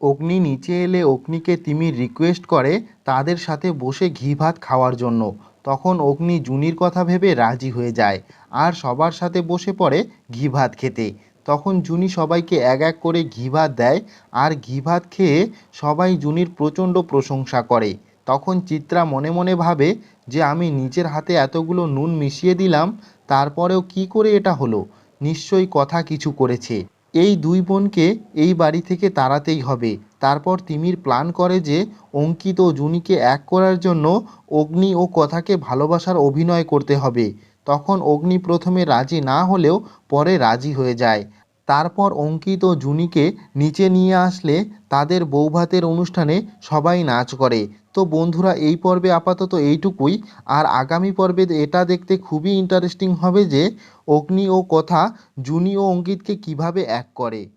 অগ্নি নিচে এলে অগ্নিকে তিমির রিকোয়েস্ট করে তাদের সাথে বসে ঘি ভাত খাওয়ার জন্য। তখন অগ্নি জুনির কথা ভেবে রাজি হয়ে যায় আর সবার সাথে বসে পড়ে ঘি ভাত খেতে। তখন জুনি সবাইকে এক এক করে ঘি ভাত দেয় আর ঘি ভাত খেয়ে সবাই জুনির প্রচণ্ড প্রশংসা করে। তখন চিত্রা মনে মনে ভাবে যে আমি নিজের হাতে এতগুলো নুন মিশিয়ে দিলাম, তারপরেও কি করে এটা হলো? নিশ্চয়ই কথা কিছু করেছে। এই দুই বোনকে এই বাড়ি থেকে তাড়াতেই হবে। তারপর তিমির প্ল্যান করে যে অঙ্কিত ও জুনিকে এক করার জন্য অগ্নি ও কথাকে ভালোবাসার অভিনয় করতে হবে। তখন অগ্নি প্রথমে রাজি না হলেও পরে রাজি হয়ে যায়। তারপর অঙ্কিত ও জুনিকে নিচে নিয়ে আসলে তাদের বৌভাতের অনুষ্ঠানে সবাই নাচ করে। তো বন্ধুরা, এই পর্বে আপাতত এইটুকুই। আর আগামী পর্বে এটা দেখতে খুবই ইন্টারেস্টিং হবে যে অগ্নি ও কথা জুনি ও অঙ্কিতকে কীভাবে এক করে।